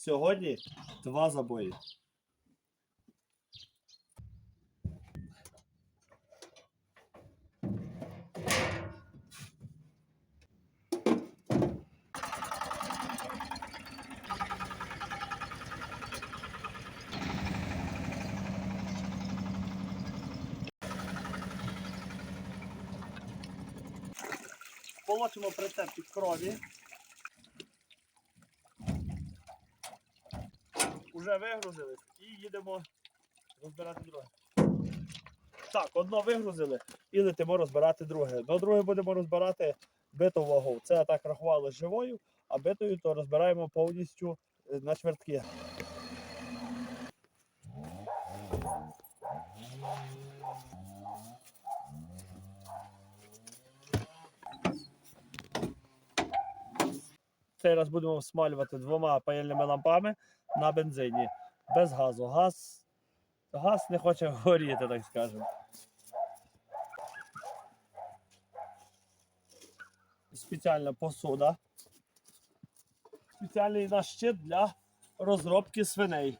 Сьогодні два забої. Полочимо прицеп під крові. Уже вигрузили і їдемо розбирати друге. Так, одно вигрузили і летимо розбирати друге. До друге будемо розбирати биту вагу. Це так рахували живою, а битою то розбираємо повністю е, на чвертки. Цей будемо смалювати двома паяльними лампами на бензині. Без газу. Газ, газ не хоче горіти, так скажемо. Спеціальна посуда. Спеціальний наш щит для розробки свиней.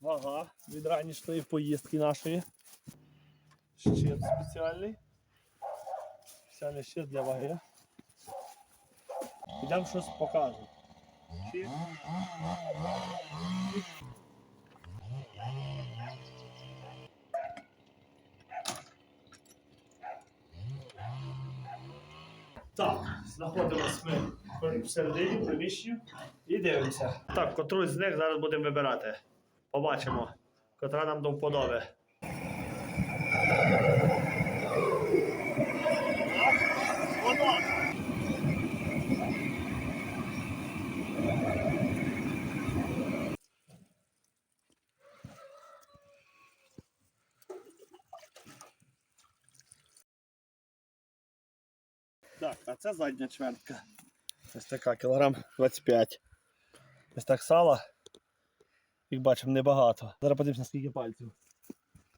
Вага від ранішньої поїздки нашої. Щит спеціальний. Спеціальний щит для ваги. Підемо щось покажу. Так, знаходимося ми всередині приміщення і дивимося. Так, котрусь з них зараз будемо вибирати. Побачимо, котра нам до вподоби. Так, а це задня чвертка. Ось така, кілограм 25. Ось так сала. Як бачимо, небагато. Зараз подивимося, скільки пальців.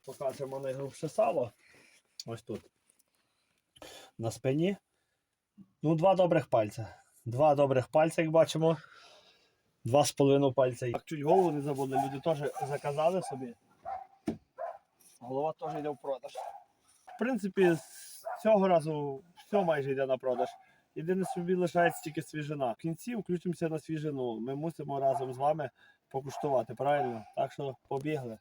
Покажемо найгрубше сало. Ось тут. На спині. Ну, два добрих пальця. Два добрих пальця, як бачимо. Два з половиною пальця. Так, чуть голову не забули, люди теж заказали собі. Голова теж йде в продаж. В принципі, з цього разу все майже йде на продаж. Єдине, собі лишається тільки свіжина. В кінці включимося на свіжину. Ми мусимо разом з вами покуштувати, правильно? Так що побігли.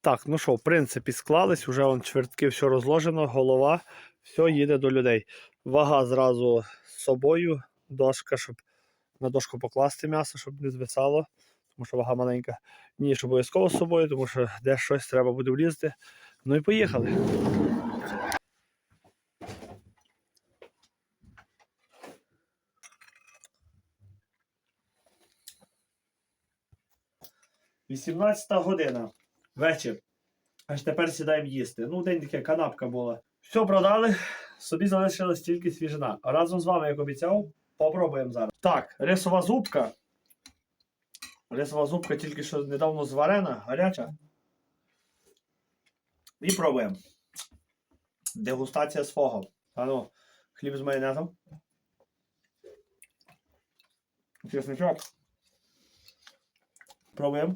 Так, ну що, в принципі, склались, вже вон чвертки все розложено, голова, все їде до людей. Вага зразу з собою, дошка, щоб на дошку покласти м'ясо, щоб не звисало, тому що вага маленька. Ніж обов'язково з собою, тому що де щось треба буде влізти. Ну і поїхали. Вісімнадцята година. Вечір. Аж тепер сідаємо їсти. Ну, день таке канапка була. Все продали, собі залишилась тільки свіжина. Разом з вами, як обіцяв, попробуємо зараз. Так, рисова зубка. Рисова зубка тільки що недавно зварена, гаряча. І пробуємо. Дегустація свого. А ну, хліб з майонезом. Чесничок. Пробуємо.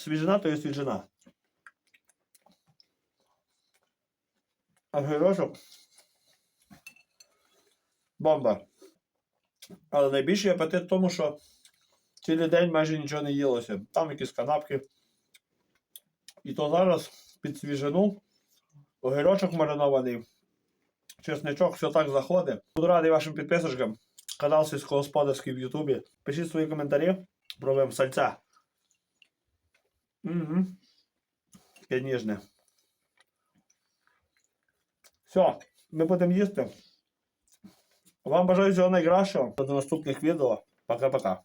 Свіжина то є свіжина. А гирошок бомба. Але найбільший апетит в тому, що цілий день майже нічого не їлося. Там якісь канапки. І то зараз під свіжину огірочок маринований, чесничок, все так заходить. Буду радий вашим підписочкам. Канал сільськогосподарський в Ютубі. Пишіть свої коментарі. Пробуємо сальця. Угу. Таке ніжне. Все, ми будемо їсти. Вам бажаю всього найкращого. До наступних відео. Пока-пока.